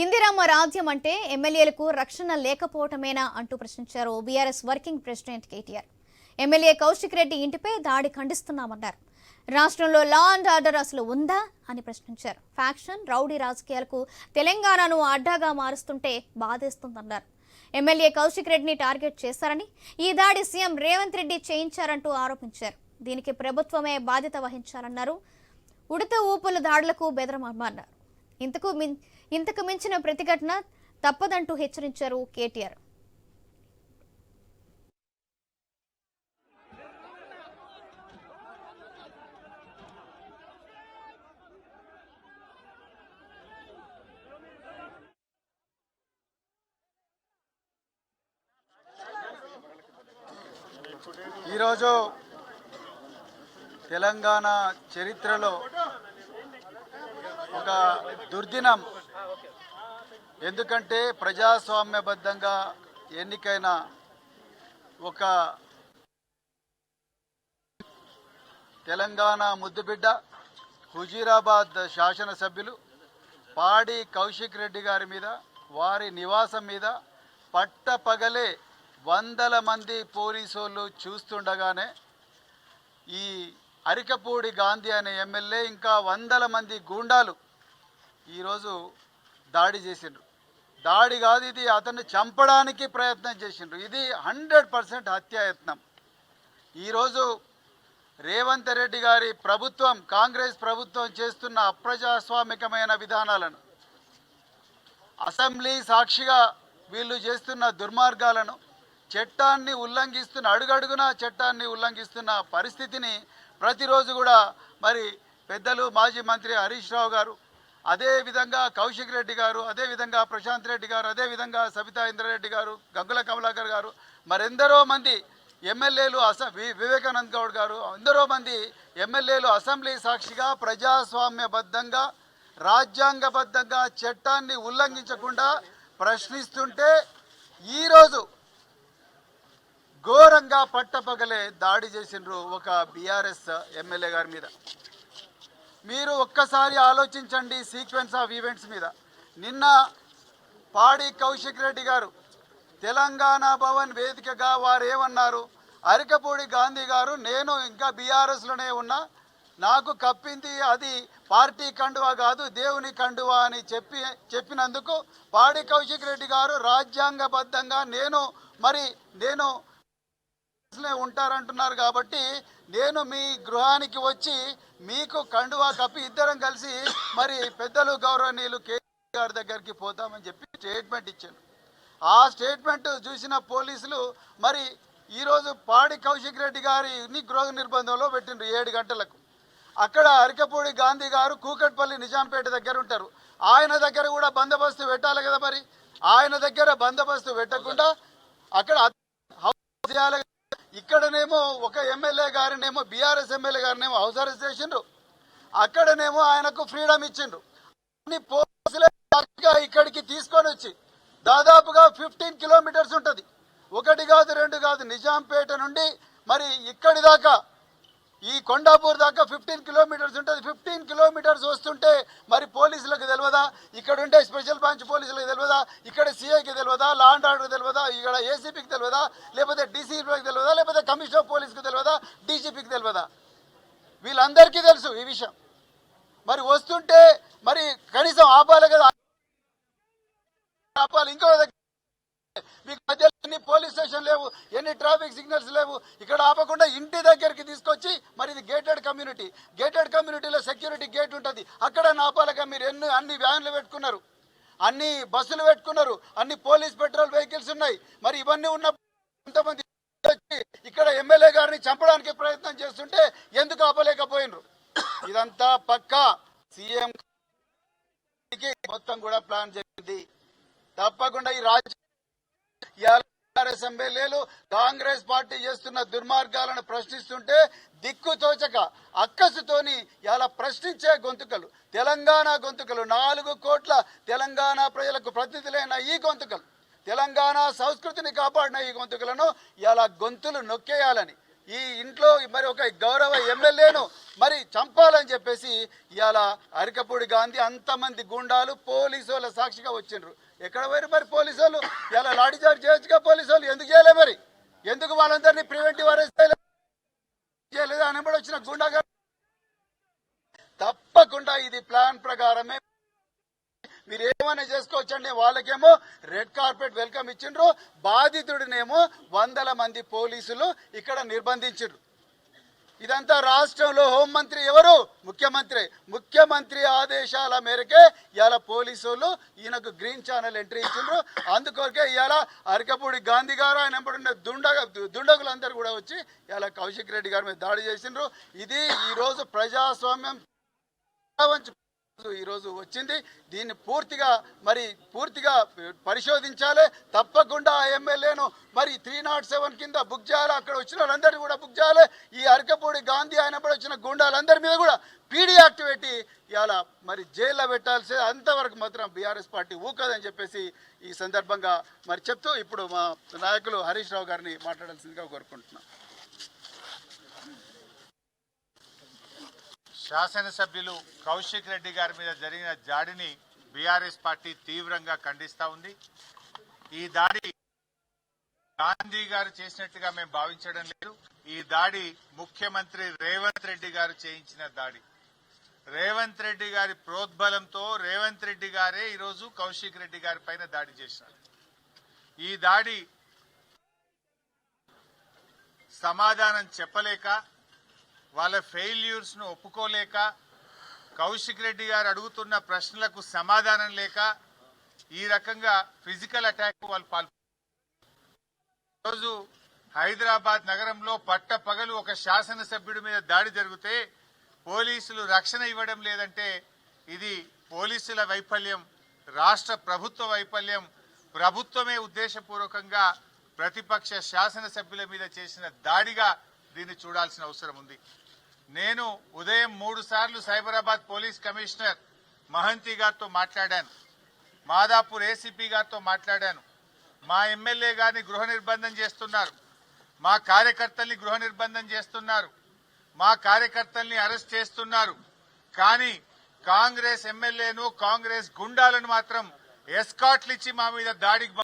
ఇందిరమ్మ రాజ్యం అంటే ఎమ్మెల్యేలకు రక్షణ లేకపోవటమేనా అంటూ ప్రశ్నించారు BRS working president KTR. MLA Kaushik Reddy ఇంటిపై దాడి ఖండిస్తున్నామన్నారు. రాష్ట్రంలో లా అండ్ ఆర్డర్ అసలు ఉందా అని ప్రశ్నించారు. ఫ్యాక్షన్ రౌడీ రాజకీయాలకు తెలంగాణను అడ్డాగా మారుస్తుంటే బాధేస్తుందన్నారు. ఎమ్మెల్యే కౌశిక్ రెడ్డిని టార్గెట్ చేశారని ఈ దాడి సీఎం రేవంత్ రెడ్డి చేయించారంటూ ఆరోపించారు. దీనికి ప్రభుత్వమే బాధ్యత వహించాలన్నారు. ఉడత ఊపుల దాడులకు బెదరమన్నారు. ఇంతకు మిం ఇంతకు మించిన ప్రతిఘటన తప్పదంటూ హెచ్చరించారు కేటీఆర్. ఈరోజు తెలంగాణ చరిత్రలో ఒక దుర్దినం. ఎందుకంటే ప్రజాస్వామ్యబద్ధంగా ఎన్నికైన ఒక తెలంగాణ ముద్దుబిడ్డ హుజీరాబాద్ శాసనసభ్యులు పాడి కౌశిక్ రెడ్డి గారి మీద వారి నివాసం మీద పట్టపగలే వందల మంది పోలీసోళ్ళు చూస్తుండగానే ఈ అరికపూడి గాంధీ అనే ఎమ్మెల్యే ఇంకా వందల మంది గూండాలు ఈరోజు దాడి చేసిండ్రు. దాడి కాదు ఇది అతన్ని చంపడానికి ప్రయత్నం చేసిండ్రు. ఇది హండ్రెడ్ పర్సెంట్ హత్యాయత్నం. ఈరోజు రేవంత్ రెడ్డి గారి ప్రభుత్వం కాంగ్రెస్ ప్రభుత్వం చేస్తున్న అప్రజాస్వామికమైన విధానాలను అసెంబ్లీ సాక్షిగా వీళ్ళు చేస్తున్న దుర్మార్గాలను చట్టాన్ని ఉల్లంఘిస్తున్న అడుగడుగున చట్టాన్ని ఉల్లంఘిస్తున్న పరిస్థితిని ప్రతిరోజు కూడా మరి పెద్దలు మాజీ మంత్రి హరీష్ రావు గారు అదేవిధంగా కౌశిక్ రెడ్డి గారు అదేవిధంగా ప్రశాంత్ రెడ్డి గారు అదేవిధంగా సబితా ఇంద్రారెడ్డి గారు గంగుల కమలాకర్ గారు మరెందరో మంది ఎమ్మెల్యేలు అస వి- వివేకానంద్ గౌడ్ గారు ఎందరో మంది ఎమ్మెల్యేలు అసెంబ్లీ సాక్షిగా ప్రజాస్వామ్యబద్ధంగా రాజ్యాంగబద్ధంగా చట్టాన్ని ఉల్లంఘించకుండా ప్రశ్నిస్తుంటే ఈరోజు ఘోరంగా పట్టపగలే దాడి చేసిండ్రు ఒక బీఆర్ఎస్ ఎమ్మెల్యే గారి మీద. మీరు ఒక్కసారి ఆలోచించండి సీక్వెన్స్ ఆఫ్ ఈవెంట్స్ మీద. నిన్న పాడి కౌశిక్ రెడ్డి గారు తెలంగాణ భవన్ వేదికగా వారు ఏమన్నారు అరికపూడి గాంధీ గారు నేను ఇంకా బీఆర్ఎస్లోనే ఉన్నా నాకు కప్పింది అది పార్టీ కండువా కాదు దేవుని కండువా అని చెప్పి చెప్పినందుకు పాడి కౌశిక్ రెడ్డి గారు రాజ్యాంగబద్ధంగా నేను మరి నేను ఉంటారంటున్నారు కాబట్టి నేను మీ గృహానికి వచ్చి మీకు కండువా కప్పి ఇద్దరం కలిసి మరి పెద్దలు గౌరవనీయులు కేసీఆర్ గారి దగ్గరికి పోతామని చెప్పి స్టేట్మెంట్ ఇచ్చాను. ఆ స్టేట్మెంట్ చూసిన పోలీసులు మరి ఈరోజు పాడి కౌశిక్ రెడ్డి గారిని గృహ నిర్బంధంలో పెట్టిండ్రు ఏడు గంటలకు. అక్కడ అరికపూడి గాంధీ గారు కూకట్పల్లి నిజాంపేట దగ్గర ఉంటారు. ఆయన దగ్గర కూడా బందోబస్తు పెట్టాలి కదా మరి. ఆయన దగ్గర బందోబస్తు పెట్టకుండా అక్కడ చేయాలి ఇక్కడనేమో ఒక ఎమ్మెల్యే గారినేమో బీఆర్ఎస్ ఎమ్మెల్యే గారినేమో హౌస్ అరెస్ట్ చేసిండ్రు. అక్కడనేమో ఆయనకు ఫ్రీడమ్ ఇచ్చిండ్రు. అన్ని పోలీసులే ఇక్కడికి తీసుకొని వచ్చి దాదాపుగా ఫిఫ్టీన్ కిలోమీటర్స్ ఉంటుంది. ఒకటి కాదు రెండు కాదు నిజాంపేట నుండి మరి ఇక్కడి దాకా ఈ కొండాపూర్ దాకా ఫిఫ్టీన్ కిలోమీటర్స్ ఉంటుంది. ఫిఫ్టీన్ కిలోమీటర్స్ వస్తుంటే మరి పోలీసులకు తెలియదా ఇక్కడ ఉండే స్పెషల్ బ్రాంచ్ పోలీసులకు తెలియదా ఇక్కడ సిఐకి తెలియదా లా అండ్ ఆర్డర్ తెలియదా ఇక్కడ ఏసీపీకి తెలియదా లేకపోతే డీసీపీకి తెలియదా లేకపోతే కమిషనర్ పోలీస్కి తెలియదా డీజీపీకి తెలియదా వీళ్ళందరికీ తెలుసు ఈ విషయం. మరి వస్తుంటే మరి కనీసం ఆపాలి కదా? ఆపాలి. ఇంకో దగ్గర మీకు మధ్యలో ఎన్ని పోలీస్ స్టేషన్ లేవు ఎన్ని ట్రాఫిక్ సిగ్నల్స్ లేవు ఇక్కడ ఆపకుండా ఇంటి దగ్గరికి తీసుకొచ్చి మరి ఇది గేటెడ్ కమ్యూనిటీ. గేటెడ్ కమ్యూనిటీలో సెక్యూరిటీ గేట్ ఉంటుంది. అక్కడ నాపాలక మీరు ఎన్ని అన్ని వ్యాన్లు పెట్టుకున్నారు. అన్ని బస్సులు పెట్టుకున్నారు. అన్ని పోలీస్ పెట్రోల్ వెహికల్స్ ఉన్నాయి. మరి ఇవన్నీ ఉన్న కొంతమంది వచ్చి ఇక్కడ ఎమ్మెల్యే గారిని చంపడానికి ప్రయత్నం చేస్తుంటే ఎందుకు ఆపలేకపోయినరు? ఇదంతా పక్కా. సీఎం మొత్తం కూడా ప్లాన్ జరిగింది తప్పకుండా ఈ రాజ్యం టీఆర్ఎస్ ఎమ్మెల్యేలు కాంగ్రెస్ పార్టీ చేస్తున్న దుర్మార్గాలను ప్రశ్నిస్తుంటే దిక్కు తోచక అక్కసుతోని ఇలా ప్రశ్నించే గొంతుకలు తెలంగాణ గొంతుకలు నాలుగు కోట్ల తెలంగాణ ప్రజలకు ప్రతినిధులైన ఈ గొంతుకలు తెలంగాణ సంస్కృతిని కాపాడిన ఈ గొంతుకలను ఇలా గొంతులు నొక్కేయాలని ఈ ఇంట్లో మరి ఒక గౌరవ ఎమ్మెల్యేను మరి చంపాలని చెప్పేసి ఇవాళ అరికపూడి గాంధీ అంతమంది గుండాలు పోలీసు వాళ్ళ సాక్షిగా వచ్చిండ్రు. ఎక్కడ పోయారు మరి పోలీసు వాళ్ళు ఇలా లాఠీ చార్జ్ చేయొచ్చుగా పోలీసు వాళ్ళు ఎందుకు చేయలే మరి? ఎందుకు వాళ్ళందరినీ ప్రివెంటివ్ అరెస్ట్ చేయలేదు అని కూడా వచ్చిన గుండాగా తప్పకుండా ఇది ప్లాన్ ప్రకారమే. మీరు ఏమైనా చేసుకోవచ్చండి? వాళ్ళకేమో రెడ్ కార్పెట్ వెల్కమ్ ఇచ్చిండ్రు. బాధితుడినేమో వందల మంది పోలీసులు ఇక్కడ నిర్బంధించిండ్రు. ఇదంతా రాష్ట్రంలో హోంమంత్రి ఎవరు? ముఖ్యమంత్రి. ముఖ్యమంత్రి ఆదేశాల మేరకే ఇవాళ పోలీసులు ఈయనకు గ్రీన్ ఛానల్ ఎంట్రీ ఇచ్చిండ్రు. అందుకొరకే ఇవాళ అరకపూడి గాంధీ గారు ఆయన వెంబడున్న దుండగ దుండగులందరూ కూడా వచ్చి ఇవాళ కౌశిక్ రెడ్డి గారి మీద దాడి చేసిండ్రు. ఇది ఈరోజు ప్రజాస్వామ్యం ఈరోజు వచ్చింది. దీన్ని పూర్తిగా మరి పూర్తిగా పరిశోధించాలి. తప్పకుండా ఆ ఎమ్మెల్యేను మరి త్రీ నాట్ సెవెన్ కింద బుక్ చేయాలి. అక్కడ వచ్చిన వాళ్ళందరినీ కూడా బుక్ చేయాలి. ఈ అరకపూడి గాంధీ అయినప్పుడు వచ్చిన గుండాలందరి మీద కూడా పీడీ యాక్ట్ పెట్టి ఇవాళ మరి జైల్లో పెట్టాల్సి అంతవరకు మాత్రం బీఆర్ఎస్ పార్టీ ఊకదని చెప్పేసి ఈ సందర్భంగా మరి చెప్తూ ఇప్పుడు మా నాయకులు హరీష్ రావు గారిని మాట్లాడాల్సిందిగా కోరుకుంటున్నాం. శాసనసభ్యులు కౌశిక్ రెడ్డి గారి మీద జరిగిన దాడిని బీఆర్ఎస్ పార్టీ తీవ్రంగా ఖండిస్తూ ఉంది. ఈ దాడి గాంధీ గారు చేసినట్టుగా మేము భావించడం లేదు. ఈ దాడి ముఖ్యమంత్రి రేవంత్ రెడ్డి గారు చేయించిన దాడి. రేవంత్ రెడ్డి గారి ప్రోద్బలంతో రేవంత్ రెడ్డి గారే ఈరోజు కౌశిక్ రెడ్డి గారి పైన దాడి చేశారు ఈ దాడి సమాధానం చెప్పలేక వాళ్ళ ఫెయిల్యూర్స్ను ఒప్పుకోలేక కౌశిక్ రెడ్డి గారు అడుగుతున్న ప్రశ్నలకు సమాధానం లేక ఈ రకంగా ఫిజికల్ అటాక్ వాళ్ళు పాల్పొ రోజు హైదరాబాద్ నగరంలో పట్ట పగలు ఒక శాసనసభ్యుడి మీద దాడి జరిగితే పోలీసులు రక్షణ ఇవ్వడం లేదంటే ఇది పోలీసుల వైఫల్యం రాష్ట్ర ప్రభుత్వ వైఫల్యం ప్రభుత్వమే ఉద్దేశపూర్వకంగా ప్రతిపక్ష శాసనసభ్యుల మీద చేసిన దాడిగా దీన్ని చూడాల్సిన అవసరం ఉంది. నేను ఉదయం మూడు సార్లు సైబరాబాద్ పోలీస్ కమిషనర్ మహంతి గారితో మాట్లాడాను. మాదాపూర్ ఏసీపీ గారితో మాట్లాడాను. మా ఎమ్మెల్యే గారిని గృహ నిర్బంధం చేస్తున్నారు. మా కార్యకర్తల్ని గృహ నిర్బంధం చేస్తున్నారు. మా కార్యకర్తల్ని అరెస్ట్ చేస్తున్నారు. కానీ కాంగ్రెస్ ఎమ్మెల్యేను కాంగ్రెస్ గుండాలను మాత్రం ఎస్కాట్లు ఇచ్చి మా మీద దాడికి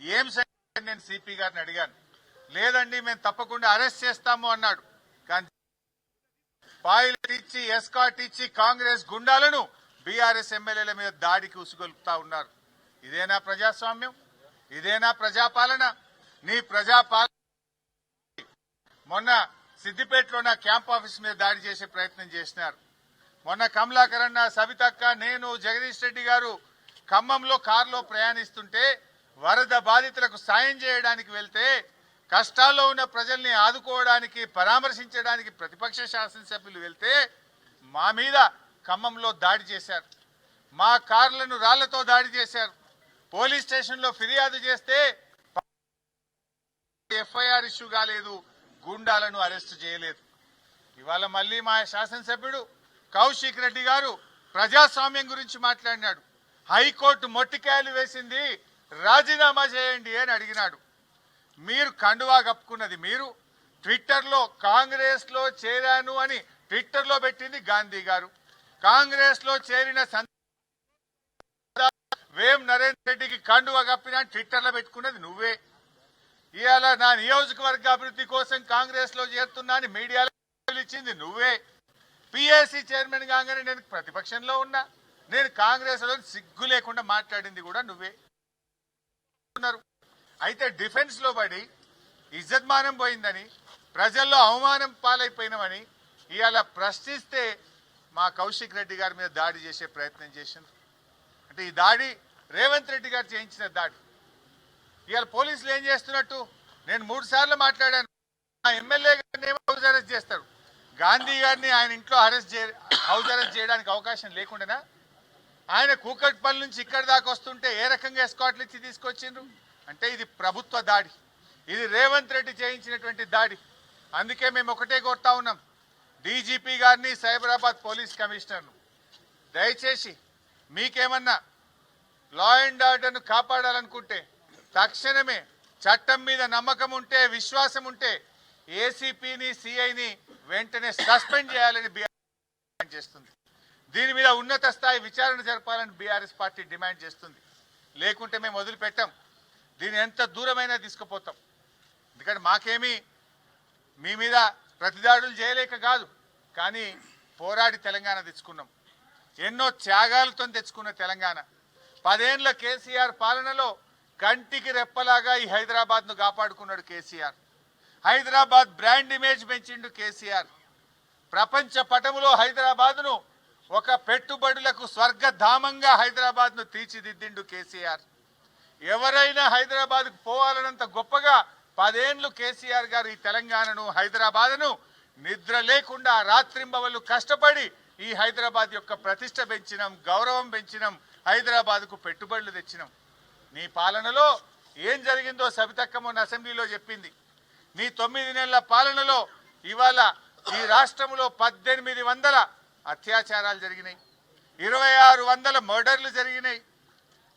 ఏం సంగతి నేను సిపి గారిని అడిగాను. లేదండి మేము తప్పకుండా అరెస్ట్ చేస్తాము అన్నాడు. కానీ పాయిలట్ ఇచ్చి ఎస్కాట్ ఇచ్చి కాంగ్రెస్ గుండాలను బీఆర్ఎస్ ఎమ్మెల్యేల మీద దాడికి ఉసుగొలుపుతా ఉన్నారు. ఇదేనా ప్రజాస్వామ్యం? ఇదేనా ప్రజాపాలన? నీ ప్రజాపాలన మొన్న సిద్దిపేటలో నా క్యాంప్ ఆఫీస్ మీద దాడి చేసే ప్రయత్నం చేసినారు. మొన్న కమలాకరణ సవితక్క నేను జగదీష్ రెడ్డి గారు ఖమ్మంలో కారులో ప్రయాణిస్తుంటే వరద బాధితులకు సాయం చేయడానికి వెళ్తే కష్టాల్లో ఉన్న ప్రజల్ని ఆదుకోవడానికి పరామర్శించడానికి ప్రతిపక్ష శాసనసభ్యులు వెళ్తే మా మీద ఖమ్మంలో దాడి చేశారు. మా కార్లను రాళ్ళతో దాడి చేశారు. పోలీస్ స్టేషన్లో ఫిర్యాదు చేస్తే ఎఫ్ఐఆర్ ఇష్యూ కాలేదు గుండాలను అరెస్ట్ చేయలేదు. ఇవాళ మళ్ళీ మా శాసనసభ్యుడు కౌశిక్ రెడ్డి గారు ప్రజాస్వామ్యం గురించి మాట్లాడినాడు. హైకోర్టు మొట్టికాయలు వేసింది రాజీనామా చేయండి అని అడిగినాడు. మీరు కండువా కప్పుకున్నది మీరు ట్విట్టర్లో కాంగ్రెస్లో చేరాను అని ట్విట్టర్లో పెట్టింది గాంధీ గారు. కాంగ్రెస్లో చేరిన వేం నరేంద్ర రెడ్డికి కండువా కప్పిన ట్విట్టర్లో పెట్టుకున్నది నువ్వే. ఇవాళ నా నియోజకవర్గ అభివృద్ధి కోసం కాంగ్రెస్లో చేరుతున్నా అని మీడియాలో ఇచ్చింది నువ్వే. పిఎస్సి చైర్మన్ కాగానే నేను ప్రతిపక్షంలో ఉన్నా. నేను కాంగ్రెస్లో సిగ్గు లేకుండా మాట్లాడింది కూడా నువ్వే. ఉన్నారు. అయితే డిఫెన్స్లో పడి ఇజ్జత్మానం పోయిందని ప్రజల్లో అవమానం పాలైపోయినామని ఇవాళ ప్రశ్నిస్తే మా కౌశిక్ రెడ్డి గారి మీద దాడి చేసే ప్రయత్నం చేసింది అంటే ఈ దాడి రేవంత్ రెడ్డి గారు చేయించిన దాడి. ఇవాళ పోలీసులు ఏం చేస్తున్నట్టు? నేను మూడు సార్లు మాట్లాడాను. మా ఎమ్మెల్యే గారిని ఏమో హౌస్ అరెస్ట్ చేస్తారు. గాంధీ గారిని ఆయన ఇంట్లో అరెస్ట్ చే హౌస్ అరెస్ట్ చేయడానికి అవకాశం లేకుండానా? ఆయన కూకట్పల్లి నుంచి ఇక్కడ దాకా వస్తుంటే ఏ రకంగా ఎస్కాట్లు ఇచ్చి తీసుకొచ్చిండ్రు? అంటే ఇది ప్రభుత్వ దాడి. ఇది రేవంత్ రెడ్డి చేయించినటువంటి దాడి. అందుకే మేము ఒకటే కోరుతా ఉన్నాం. డీజీపీ గారిని సైబరాబాద్ పోలీస్ కమిషనర్ను. దయచేసి మీకేమన్నా లా అండ్ ఆర్డర్ను కాపాడాలనుకుంటే తక్షణమే చట్టం మీద నమ్మకం ఉంటే విశ్వాసం ఉంటే ఏసీపీని సిఐని వెంటనే సస్పెండ్ చేయాలని బీఆర్ చేస్తుంది. దీని మీద ఉన్నత స్థాయి విచారణ జరపాలని బీఆర్ఎస్ పార్టీ డిమాండ్ చేస్తుంది. లేకుంటే మేము వదిలిపెట్టాం. దీన్ని ఎంత దూరమైనా తీసుకుపోతాం. ఎందుకంటే మాకేమీ మీ మీద ప్రతిదాడులు చేయలేక కాదు. కానీ పోరాడి తెలంగాణ తెచ్చుకున్నాం. ఎన్నో త్యాగాలతో తెచ్చుకున్న తెలంగాణ. పదేండ్ల కేసీఆర్ పాలనలో కంటికి రెప్పలాగా ఈ హైదరాబాద్ను కాపాడుకున్నాడు కేసీఆర్. హైదరాబాద్ బ్రాండ్ ఇమేజ్ పెంచిండు కేసీఆర్. ప్రపంచ పటములో హైదరాబాద్ను ఒక పెట్టుబడులకు స్వర్గధామంగా హైదరాబాద్ను తీర్చిదిద్దిండు కేసీఆర్. ఎవరైనా హైదరాబాద్కు పోవాలన్నంత గొప్పగా పదేండ్లు కేసీఆర్ గారు ఈ తెలంగాణను హైదరాబాద్ను నిద్ర లేకుండా రాత్రింబవళ్ళు కష్టపడి ఈ హైదరాబాద్ యొక్క ప్రతిష్ట పెంచినాం గౌరవం పెంచినాం హైదరాబాద్కు పెట్టుబడులు తెచ్చినాం. నీ పాలనలో ఏం జరిగిందో సబితక్క మొన్న అసెంబ్లీలో చెప్పింది. నీ తొమ్మిది నెలల పాలనలో ఇవాళ ఈ రాష్ట్రంలో పద్దెనిమిది వందల అత్యాచారాలు జరిగినాయి. ఇరవై ఆరు వందల మర్డర్లు జరిగినాయి.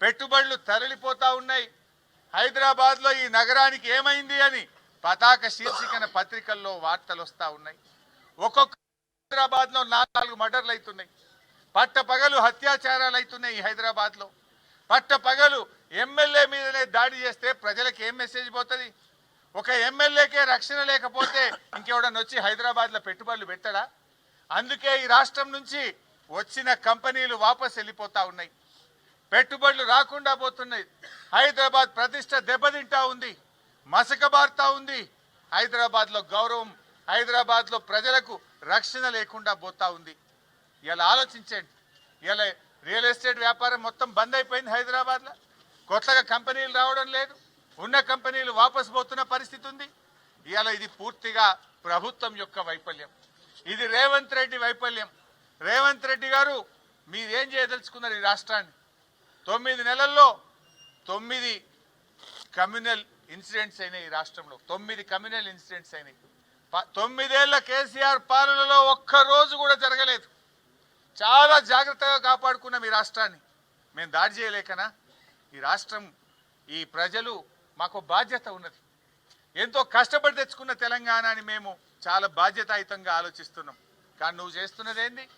పెట్టుబడులు తరలిపోతా ఉన్నాయి. హైదరాబాద్లో ఈ నగరానికి ఏమైంది అని పతాక శీర్షికన పత్రికల్లో వార్తలు వస్తూ ఉన్నాయి. ఒక్కొక్క హైదరాబాద్లో నాలుగు మర్డర్లు అవుతున్నాయి పట్ట పగలు అత్యాచారాలు అవుతున్నాయి ఈ హైదరాబాద్లో. పట్ట పగలు ఎమ్మెల్యే మీదనే దాడి చేస్తే ప్రజలకు ఏం మెసేజ్ పోతుంది? ఒక ఎమ్మెల్యేకే రక్షణ లేకపోతే ఇంకెవడన్నా వచ్చి హైదరాబాద్లో పెట్టుబడులు పెట్టడా? అందుకే ఈ రాష్ట్రం నుంచి వచ్చిన కంపెనీలు వాపస్ వెళ్ళిపోతా ఉన్నాయి. పెట్టుబడులు రాకుండా పోతున్నాయి. హైదరాబాద్ ప్రతిష్ట దెబ్బతింటా ఉంది. మసకబారుతా ఉంది. హైదరాబాద్లో గౌరవం హైదరాబాద్లో ప్రజలకు రక్షణ లేకుండా పోతా ఉంది. ఇలా ఆలోచించండి. ఇలా రియల్ ఎస్టేట్ వ్యాపారం మొత్తం బంద్ అయిపోయింది హైదరాబాద్లో. కొత్తగా కంపెనీలు రావడం లేదు. ఉన్న కంపెనీలు వాపసు పోతున్న పరిస్థితి ఉంది. ఇవాళ ఇది పూర్తిగా ప్రభుత్వం యొక్క వైఫల్యం. ఇది రేవంత్ రెడ్డి వైఫల్యం. రేవంత్ రెడ్డి గారు మీరేం చేయదలుచుకున్నారు ఈ రాష్ట్రాన్ని? తొమ్మిది నెలల్లో తొమ్మిది కమ్యూనల్ ఇన్సిడెంట్స్ అయినాయి ఈ రాష్ట్రంలో. తొమ్మిది కమ్యూనల్ ఇన్సిడెంట్స్ అయినాయి. ప- తొమ్మిదేళ్ళ కేసీఆర్ పాలనలో ఒక్క రోజు కూడా జరగలేదు. చాలా జాగ్రత్తగా కాపాడుకున్నాం ఈ రాష్ట్రాన్ని. మేము దాడి చేయలేకనా? ఈ రాష్ట్రం ఈ ప్రజలు మాకు బాధ్యత ఉన్నది. ఎంతో కష్టపడి తెచ్చుకున్న తెలంగాణని మేము చాలా బాధ్యతాయుతంగా ఆలోచిస్తున్నాం. కానీ నువ్వు చేస్తున్నదేంది?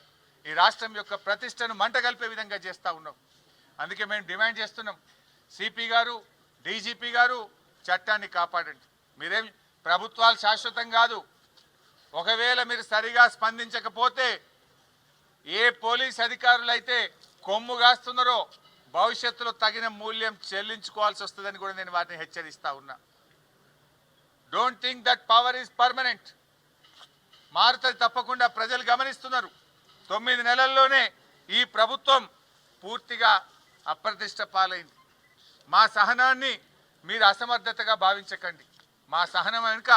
ఈ రాష్ట్రం యొక్క ప్రతిష్టను మంట కలిపే విధంగా చేస్తూ ఉన్నావు. అందుకే మేము డిమాండ్ చేస్తున్నాం. సిపి గారు డీజీపీ గారు చట్టాన్ని కాపాడండి. మీరేం ప్రభుత్వాలు శాశ్వతం కాదు. ఒకవేళ మీరు సరిగా స్పందించకపోతే ఏ పోలీస్ అధికారులు అయితే కొమ్ము కాస్తున్నారో భవిష్యత్తులో తగిన మూల్యం చెల్లించుకోవాల్సి వస్తుందని కూడా నేను వారిని హెచ్చరిస్తా ఉన్నా. Don't think that power is permanent మారుతుంది తప్పకుండా ప్రజలు గమనిస్తున్నారు. తొమ్మిది నెలల్లోనే ఈ ప్రభుత్వం పూర్తిగా అప్రతిష్ట పాలైంది. మా సహనాన్ని మీరు అసమర్థతగా భావించకండి. మా సహనం వెనుక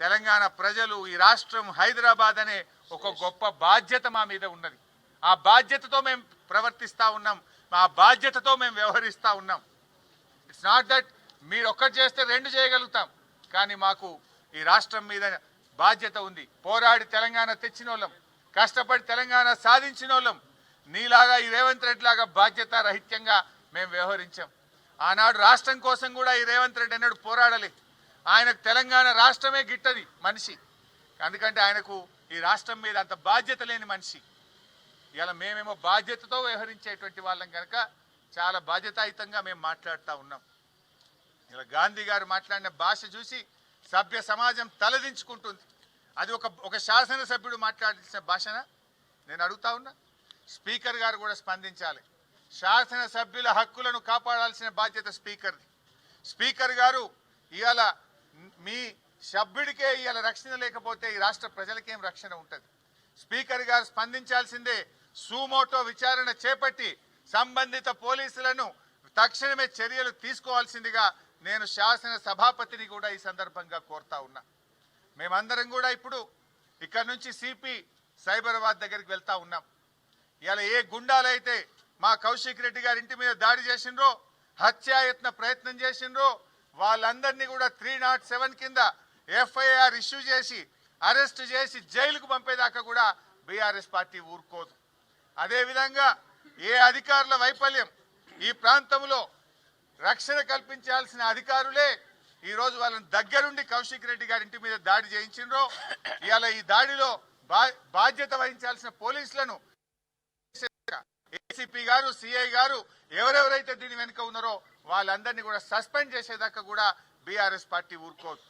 తెలంగాణ ప్రజలు ఈ రాష్ట్రం హైదరాబాద్ అనే ఒక గొప్ప బాధ్యత మా మీద ఉన్నది. ఆ బాధ్యతతో మేము ప్రవర్తిస్తూ ఉన్నాం. ఆ బాధ్యతతో మేము వ్యవహరిస్తూ ఉన్నాం. ఇట్స్ నాట్ దట్ మీరు ఒక్కటి చేస్తే రెండు చేయగలుగుతాం. కానీ మాకు ఈ రాష్ట్రం మీద బాధ్యత ఉంది. పోరాడి తెలంగాణ తెచ్చిన వాళ్ళం కష్టపడి తెలంగాణ సాధించిన వాళ్ళం నీలాగా ఈ రేవంత్ రెడ్డి లాగా బాధ్యత రహిత్యంగా మేము వ్యవహరించాం. ఆనాడు రాష్ట్రం కోసం కూడా ఈ రేవంత్ రెడ్డి అన్నాడు పోరాడలే. ఆయనకు తెలంగాణ రాష్ట్రమే గిట్టది మనిషి. ఎందుకంటే ఆయనకు ఈ రాష్ట్రం మీద అంత బాధ్యత లేని మనిషి. ఇలా మేమేమో బాధ్యతతో వ్యవహరించేటువంటి వాళ్ళం కనుక చాలా బాధ్యతాయుతంగా మేము మాట్లాడుతూ ఉన్నాం. ఇలా గాంధీ గారు మాట్లాడిన భాష చూసి సభ్య సమాజం తలదించుకుంటుంది. అది ఒక ఒక శాసనసభ్యుడు మాట్లాడాల్సిన భాషన? నేను అడుగుతా ఉన్నా. స్పీకర్ గారు కూడా స్పందించాలి. శాసనసభ్యుల హక్కులను కాపాడాల్సిన బాధ్యత స్పీకర్ది. స్పీకర్ గారు ఇవాళ మీ సభ్యుడికే ఇవాళ రక్షణ లేకపోతే ఈ రాష్ట్ర ప్రజలకేం రక్షణ ఉంటుంది? స్పీకర్ గారు స్పందించాల్సిందే సూమోటో విచారణ చేపట్టి సంబంధిత పోలీసులను తక్షణమే చర్యలు తీసుకోవాల్సిందిగా నేను శాసన సభాపతిని కూడా ఈ సందర్భంగా కోరుతా ఉన్నా. మేమందరం కూడా ఇప్పుడు ఇక్కడ నుంచి సిపి సైబరాబాద్ దగ్గరికి వెళ్తా ఉన్నాం. ఇలా ఏ గుండాలైతే మా కౌశిక్ రెడ్డి గారి ఇంటి మీద దాడి చేసిండ్రో హత్యాయత్న ప్రయత్నం చేసిండ్రో వాళ్ళందరినీ కూడా త్రీ నాట్ సెవెన్ కింద ఎఫ్ఐఆర్ ఇష్యూ చేసి అరెస్ట్ చేసి జైలుకు పంపేదాకా కూడా బీఆర్ఎస్ పార్టీ ఊరుకోదు. అదేవిధంగా ఏ అధికారుల వైఫల్యం ఈ ప్రాంతంలో రక్షణ కల్పించాల్సిన అధికారులే ఈరోజు వాళ్ళని దగ్గరుండి కౌశిక్ రెడ్డి గారి ఇంటి మీద దాడి చేయించిండ్రో ఇవాళ ఈ దాడిలో బా- బాధ్యత వహించాల్సిన పోలీసులను ఏసీపీ గారు సిఐ గారు ఎవరెవరైతే దీని వెనుక ఉన్నారో వాళ్ళందరినీ కూడా సస్పెండ్ చేసేదాకా కూడా బీఆర్ఎస్ పార్టీ ఊరుకోదు.